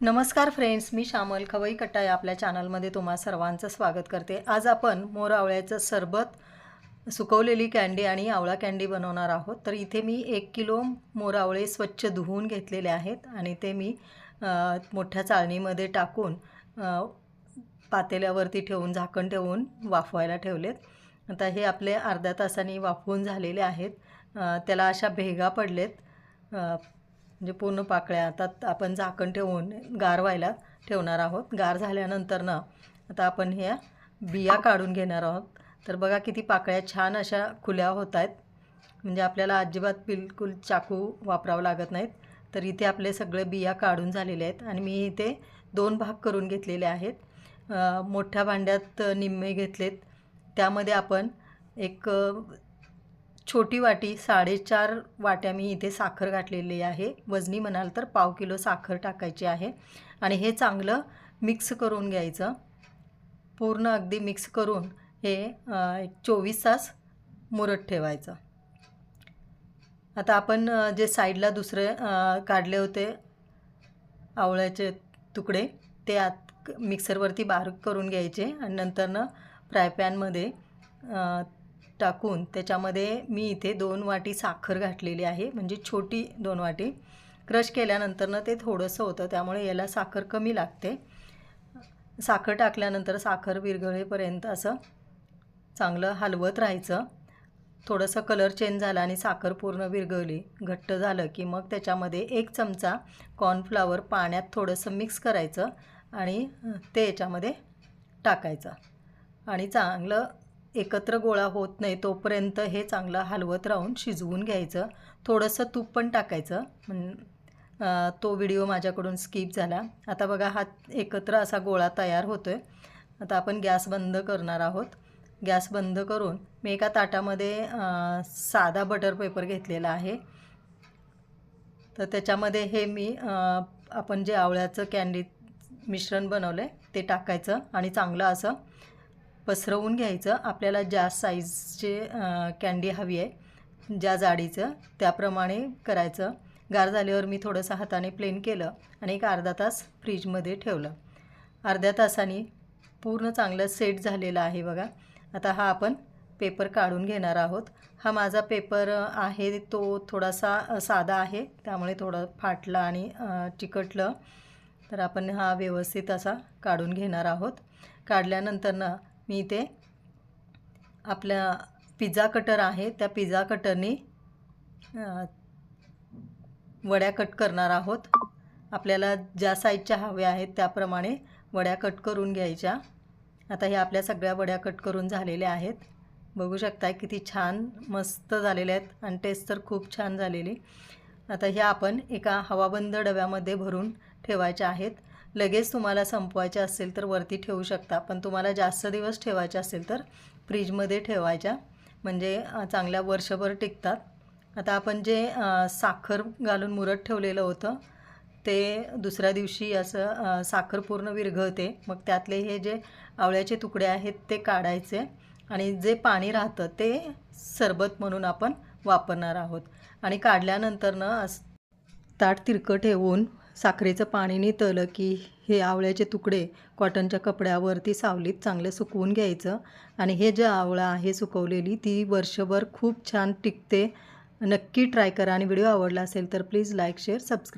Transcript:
नमस्कार फ्रेंड्स मी श्यामल खवई कट्टा आपल्या चॅनलमध्ये तुम्हा सर्वांचं स्वागत करते. आज आपण मोर आवळ्याचं सरबत सुकवलेली कँडी आणि आवळा कँडी बनवणार आहोत. तर इथे मी एक किलो मोर आवळे स्वच्छ धुवून घेतलेले आहेत आणि ते मी मोठ्या चाळणीमध्ये टाकून पातेल्यावरती ठेवून झाकण ठेवून वाफवायला ठेवलेत. आता हे आपले अर्ध्या तासांनी वाफवून झालेले आहेत. त्याला अशा भेगा पडलेत. म्हणजे पूर्ण पाकळ्या आता आपण झाकण ठेवून गार व्हायला ठेवणार आहोत. गार झाल्यानंतर ना आता आपण ह्या बिया काढून घेणार आहोत. तर बघा किती पाकळ्या छान अशा खुल्या होत आहेत. म्हणजे आपल्याला अजिबात बिलकुल चाकू वापरावं लागत नाहीत. तर इथे आपले सगळे बिया काढून झालेले आहेत आणि मी इथे दोन भाग करून घेतलेले आहेत. मोठ्या भांड्यात निम्मे घेतलेत. त्यामध्ये आपण एक छोटी वाटी साडेचार वाट्या मी इथे साखर घातलेली आहे. वजनी म्हणाल तर पाव किलो साखर टाकायची आहे. आणि हे चांगलं मिक्स करून घ्यायचं. पूर्ण अगदी मिक्स करून हे एक चोवीस तास मुरत ठेवायचं. आता आपण जे साईडला दुसरे काढले होते आवळ्याचे तुकडे ते आत मिक्सरवरती बारीक करून घ्यायचे. आणि नंतरनं फ्राय पॅनमध्ये टाकून त्याच्यामध्ये मी इथे दोन वाटी साखर घातलेली आहे म्हणजे छोटी दोन वाटी. क्रश केल्यानंतरनं ते थोडंसं होतं त्यामुळे याला साखर कमी लागते. साखर टाकल्यानंतर साखर विरघळेपर्यंत असं चांगलं हलवत राहायचं. थोडंसं कलर चेंज झाला आणि साखर पूर्ण विरघळली घट्ट झालं की मग त्याच्यामध्ये एक चमचा कॉर्नफ्लावर पाण्यात थोडंसं मिक्स करायचं आणि ते याच्यामध्ये टाकायचं. आणि चांगलं एकत्र गोळा होत नाही तोपर्यंत हे चांगलं हलवत राहून शिजवून घ्यायचं. थोडंसं तूप पण टाकायचं. तो व्हिडिओ माझ्याकडून स्किप झाला. आता बघा हा एकत्र असा गोळा तयार होतो आहे आता आपण गॅस बंद करणार आहोत. गॅस बंद करून मी एका ताटामध्ये साधा बटर पेपर घेतलेला आहे. तर त्याच्यामध्ये हे मी आपण जे आवळ्याचं कॅन्डी मिश्रण बनवलं आहे ते टाकायचं आणि चांगलं असं पसरवून घ्यायचं. आपल्याला ज्या साईजचे कँडी हवी आहे ज्या जाडीचं त्याप्रमाणे करायचं. गार झाल्यावर मी थोडंसं हाताने प्लेन केलं आणि एक अर्धा तास फ्रीजमध्ये ठेवलं. अर्ध्या तासाने पूर्ण चांगलं सेट झालेलं आहे बघा. आता हा आपण पेपर काढून घेणार आहोत. हा माझा पेपर आहे तो थोडासा साधा आहे. त्यामुळे थोडं फाटलं आणि चिकटलं. तर आपण हा व्यवस्थित असा काढून घेणार आहोत. काढल्यानंतर ना मी इथे आपल्या पिझ्झा कटर आहे त्या पिझ्झा कटरने वड्या कट करणार आहोत. आपल्याला ज्या साईजच्या हव्या आहेत त्याप्रमाणे वड्या कट करून घ्यायच्या. आता ह्या आपल्या सगळ्या वड्या कट करून झालेल्या आहेत. बघू शकताय किती छान मस्त झालेल्या आहेत आणि टेस्ट तर खूप छान झालेली. आता ह्या आपण एका हवाबंद डब्यामध्ये भरून ठेवायच्या आहेत. लगेच तुम्हाला संपवायच्या असेल तर वरती ठेवू शकता. पण तुम्हाला जास्त दिवस ठेवायच्या असेल तर फ्रीजमध्ये ठेवायच्या. म्हणजे चांगल्या वर्षभर टिकतात. आता आपण जे साखर घालून मुरत ठेवलेलं होतं ते दुसऱ्या दिवशी असं साखर पूर्ण विरघळते. मग त्यातले हे जे आवळ्याचे तुकडे आहेत ते काढायचे. आणि जे पाणी राहतं ते सरबत म्हणून आपण वापरणार आहोत. आणि काढल्यानंतरनं अस ताट तिरकं ठेवून साखरेचं पाणी नितळलं की हे आवळ्याचे तुकडे कॉटनच्या कपड्यावरती सावलीत चांगलं सुकवून घ्यायचं. आणि हे जे आवळा आहे सुकवलेली ती वर्षभर खूप छान टिकते. नक्की ट्राय करा. आणि व्हिडिओ आवडला असेल तर प्लीज लाईक शेअर सबस्क्राईब